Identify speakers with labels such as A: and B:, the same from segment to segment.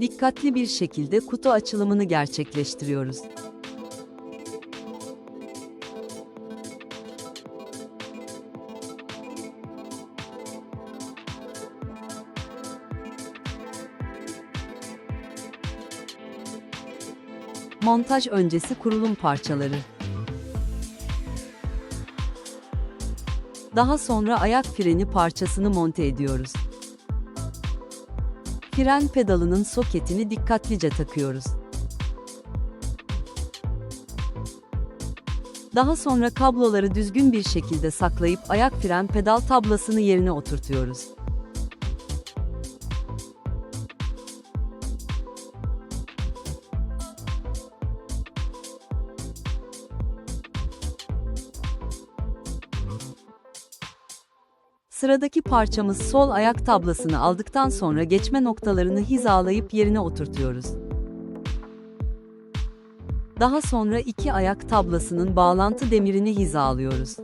A: Dikkatli bir şekilde kutu açılımını gerçekleştiriyoruz. Montaj öncesi kurulum parçaları. Daha sonra ayak freni parçasını monte ediyoruz. Fren pedalının soketini dikkatlice takıyoruz. Daha sonra kabloları düzgün bir şekilde saklayıp ayak fren pedal tablasını yerine oturtuyoruz. Sıradaki parçamız sol ayak tablasını aldıktan sonra geçme noktalarını hizalayıp yerine oturtuyoruz. Daha sonra iki ayak tablasının bağlantı demirini hizalıyoruz.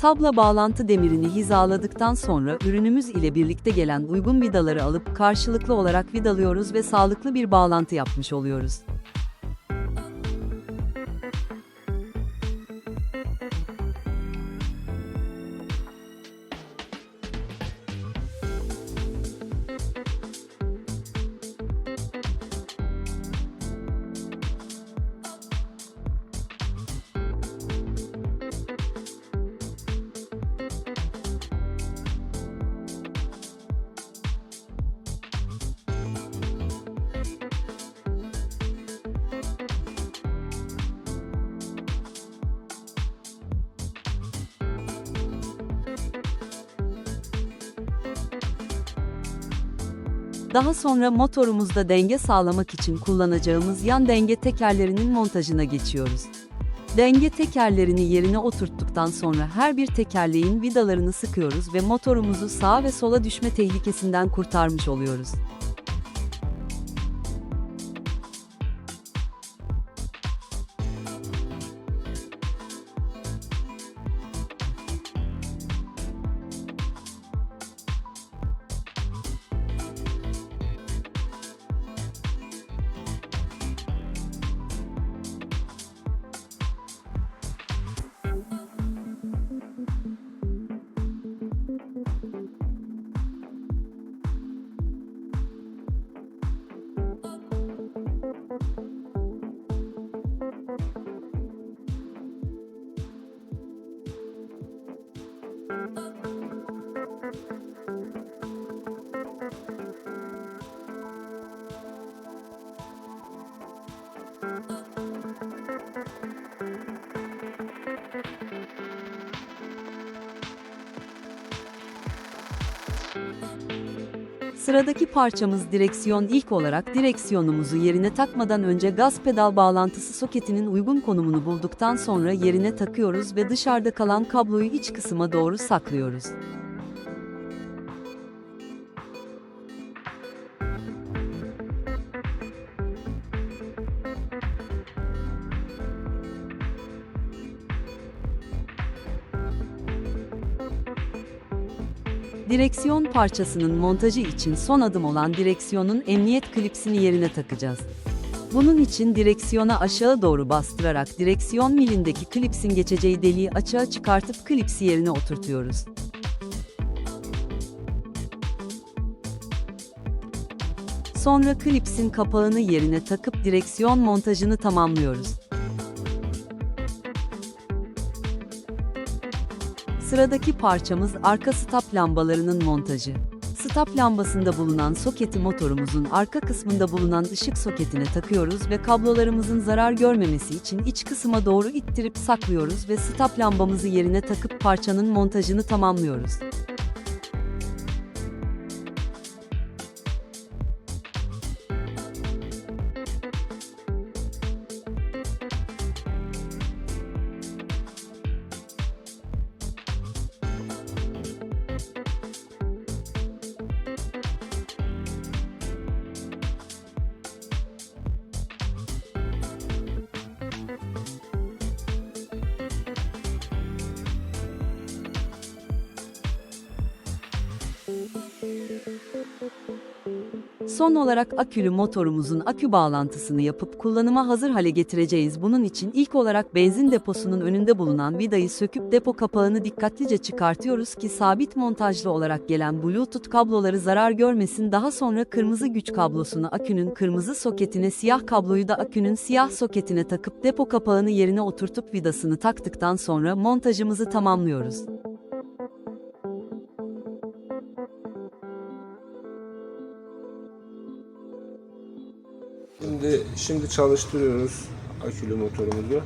A: Tabla bağlantı demirini hizaladıktan sonra ürünümüz ile birlikte gelen uygun vidaları alıp karşılıklı olarak vidalıyoruz ve sağlıklı bir bağlantı yapmış oluyoruz. Daha sonra motorumuzda denge sağlamak için kullanacağımız yan denge tekerlerinin montajına geçiyoruz. Denge tekerlerini yerine oturttuktan sonra her bir tekerleğin vidalarını sıkıyoruz ve motorumuzu sağa ve sola düşme tehlikesinden kurtarmış oluyoruz. Sıradaki parçamız direksiyon ilk olarak direksiyonumuzu yerine takmadan önce gaz pedal bağlantısı soketinin uygun konumunu bulduktan sonra yerine takıyoruz ve dışarıda kalan kabloyu iç kısma doğru saklıyoruz. Direksiyon parçasının montajı için son adım olan direksiyonun emniyet klipsini yerine takacağız. Bunun için direksiyona aşağı doğru bastırarak direksiyon milindeki klipsin geçeceği deliği açığa çıkartıp klipsi yerine oturtuyoruz. Sonra klipsin kapağını yerine takıp direksiyon montajını tamamlıyoruz. Sıradaki parçamız arka stop lambalarının montajı. Stop lambasında bulunan soketi motorumuzun arka kısmında bulunan ışık soketine takıyoruz ve kablolarımızın zarar görmemesi için iç kısma doğru ittirip saklıyoruz ve stop lambamızı yerine takıp parçanın montajını tamamlıyoruz. Son olarak akülü motorumuzun akü bağlantısını yapıp kullanıma hazır hale getireceğiz. Bunun için ilk olarak benzin deposunun önünde bulunan vidayı söküp depo kapağını dikkatlice çıkartıyoruz ki sabit montajlı olarak gelen Bluetooth kabloları zarar görmesin. Daha sonra kırmızı güç kablosunu akünün kırmızı soketine, siyah kabloyu da akünün siyah soketine takıp depo kapağını yerine oturtup vidasını taktıktan sonra montajımızı tamamlıyoruz.
B: Şimdi çalıştırıyoruz akülü motorumuzu.